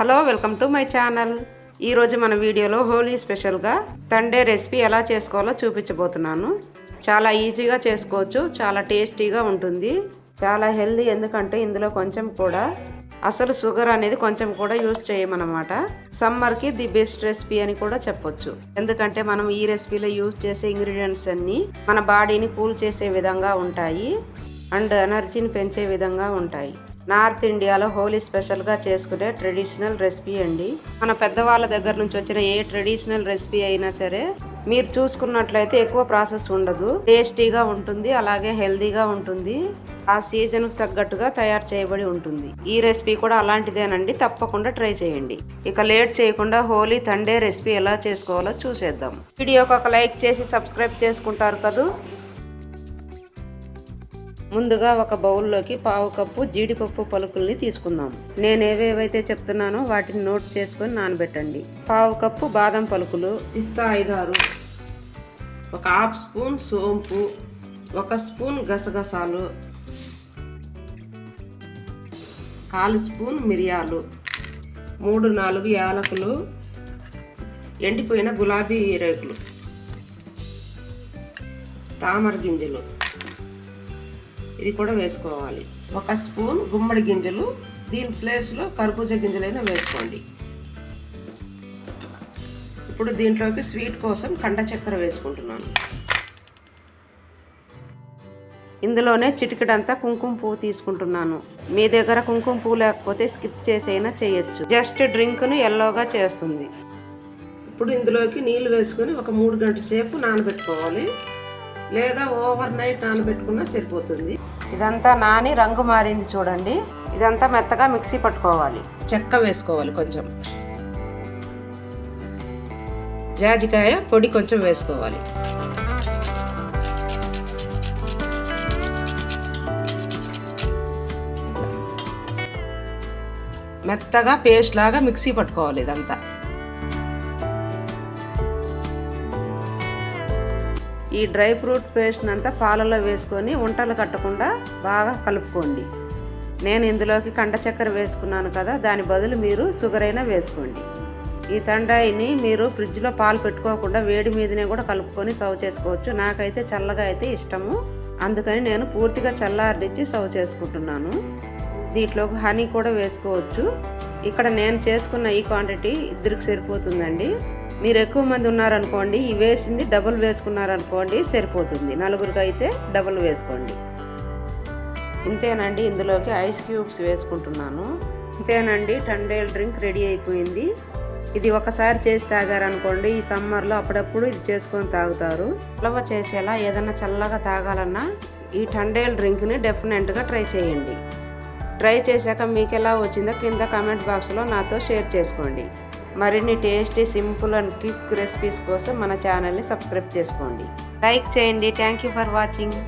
Hello welcome to my channel. ఈరోజు మన వీడియోలో హోలీ స్పెషల్గా తండే రెసిపీ ఎలా చేసుకోవాలో చూపించబోతున్నాను. చాలా ఈజీగా చేసుకోవచ్చు చాలా టేస్టీగా ఉంటుంది. చాలా హెల్దీ ఎందుకంటే ఇందులో కొంచెం కూడా అసలు షుగర్ అనేది కొంచెం కూడా యూస్ చేయమన్నమాట. సమ్మర్కి ది బెస్ట్ రెసిపీ అని కూడా చెప్పొచ్చు. ఎందుకంటే మనం ఈ రెసిపీలో యూస్ చేసే ఇంగ్రీడియంట్స్ అన్నీ మన బాడీని కూల్ చేసే విధంగా ఉంటాయి. అండ్ ఎనర్జీని పెంచే విధంగా ఉంటాయి. నార్త్ ఇండియాలో హోలీ స్పెషల్గా చేసుకునే ట్రెడిషనల్ రెసిపీ అండి. మన పెద్దవాళ్ళ దగ్గర నుంచి వచ్చిన ఏ ట్రెడిషనల్ రెసిపీ అయినా సరే మీరు చూసుకున్నట్లయితే ఎక్కువ ప్రాసెస్ ఉండదు. టేస్టీగా ఉంటుంది అలాగే హెల్దీగా ఉంటుంది. ఆ సీజన్కు తగ్గట్టుగా తయారు చేయబడి ఉంటుంది. ఈ రెసిపీ కూడా అలాంటిదేనండి. తప్పకుండా ట్రై చేయండి. ఇక లేట్ చేయకుండా హోలీ తండే రెసిపీ ఎలా చేసుకోవాలో చూసేద్దాం. వీడియోకి ఒక లైక్ చేసి సబ్స్క్రైబ్ చేసుకుంటారు కదూ? ముందుగా ఒక బౌల్లోకి పావు కప్పు జీడిపప్పు పలుకుల్ని తీసుకుందాం. నేను ఏవేవైతే చెప్తున్నానో వాటిని నోట్ చేసుకొని నానబెట్టండి. పావు కప్పు బాదం పలుకులు. పిస్తా ఐదారు. ఒక హాఫ్ స్పూన్ సోంపు. ఒక స్పూన్ గసగసాలు. కాలు స్పూన్ మిరియాలు. మూడు నాలుగు యాలకులు. ఎండిపోయిన గులాబీ రేకులు. తామర గింజలు. ఇది కూడా వేసుకోవాలి. ఒక స్పూన్ గుమ్మడి గింజలు దీని ప్లేస్లో కర్బూజ గింజలైనా వేసుకోండి. ఇప్పుడు దీంట్లోకి స్వీట్ కోసం కండ చక్కెర వేసుకుంటున్నాను. ఇందులోనే చిటికెడంతా కుంకుమ పువ్వు తీసుకుంటున్నాను. మీ దగ్గర కుంకుమ పువ్వు లేకపోతే స్కిప్ చేసైనా చేయొచ్చు. జస్ట్ డ్రింక్ను ఎల్లోగా చేస్తుంది. ఇప్పుడు ఇందులోకి నీళ్ళు వేసుకొని ఒక మూడు గంటల సేపు నానబెట్టుకోవాలి. లేదా ఓవర్ నైట్ నానబెట్టుకున్నా సరిపోతుంది. ఇదంతా నాని రంగు మారింది చూడండి. ఇదంతా మెత్తగా మిక్సీ పట్టుకోవాలి. చెక్క వేసుకోవాలి కొంచెం. జాజికాయ పొడి కొంచెం వేసుకోవాలి. మెత్తగా పేస్ట్ లాగా మిక్సీ పట్టుకోవాలి ఇదంతా. ఈ డ్రై ఫ్రూట్ పేస్ట్ అంతా పాలలో వేసుకొని వంటలు కట్టకుండా బాగా కలుపుకోండి. నేను ఇందులోకి కండ చక్కెర వేసుకున్నాను కదా దాని బదులు మీరు షుగర్ అయినా వేసుకోండి. ఈ తండాయిని మీరు ఫ్రిడ్జ్లో పాలు పెట్టుకోకుండా వేడి మీదనే కూడా కలుపుకొని సర్వ్ చేసుకోవచ్చు. నాకైతే చల్లగా అయితే ఇష్టము. అందుకని నేను పూర్తిగా చల్లారనిచ్చి సర్వ్ చేసుకుంటున్నాను. దీంట్లోకి హనీ కూడా వేసుకోవచ్చు. ఇక్కడ నేను చేసుకున్న ఈ క్వాంటిటీ ఇద్దరికి సరిపోతుందండి. మీరు ఎక్కువ మంది ఉన్నారనుకోండి ఈ వేసింది డబుల్ వేసుకున్నారనుకోండి సరిపోతుంది. నలుగురికి అయితే డబుల్ వేసుకోండి. ఇంతేనండి ఇందులోకి ఐస్ క్యూబ్స్ వేసుకుంటున్నాను. ఇంతేనండి టండేల్ డ్రింక్ రెడీ అయిపోయింది. ఇది ఒకసారి చేసి తాగారనుకోండి ఈ సమ్మర్లో అప్పుడప్పుడు ఇది చేసుకొని తాగుతారు. చలవ చేసేలా ఏదైనా చల్లగా తాగాలన్నా ఈ టండేల్ డ్రింక్ని డెఫినెట్గా ట్రై చేయండి. ట్రై చేశాక మీకు ఎలా వచ్చిందో కింద కామెంట్ బాక్స్లో నాతో షేర్ చేసుకోండి. మరిన్ని tasty simple and quick recipes కోసం మన ఛానల్ని సబ్స్క్రైబ్ చేసుకోండి. లైక్ చేయండి. Thank you for watching.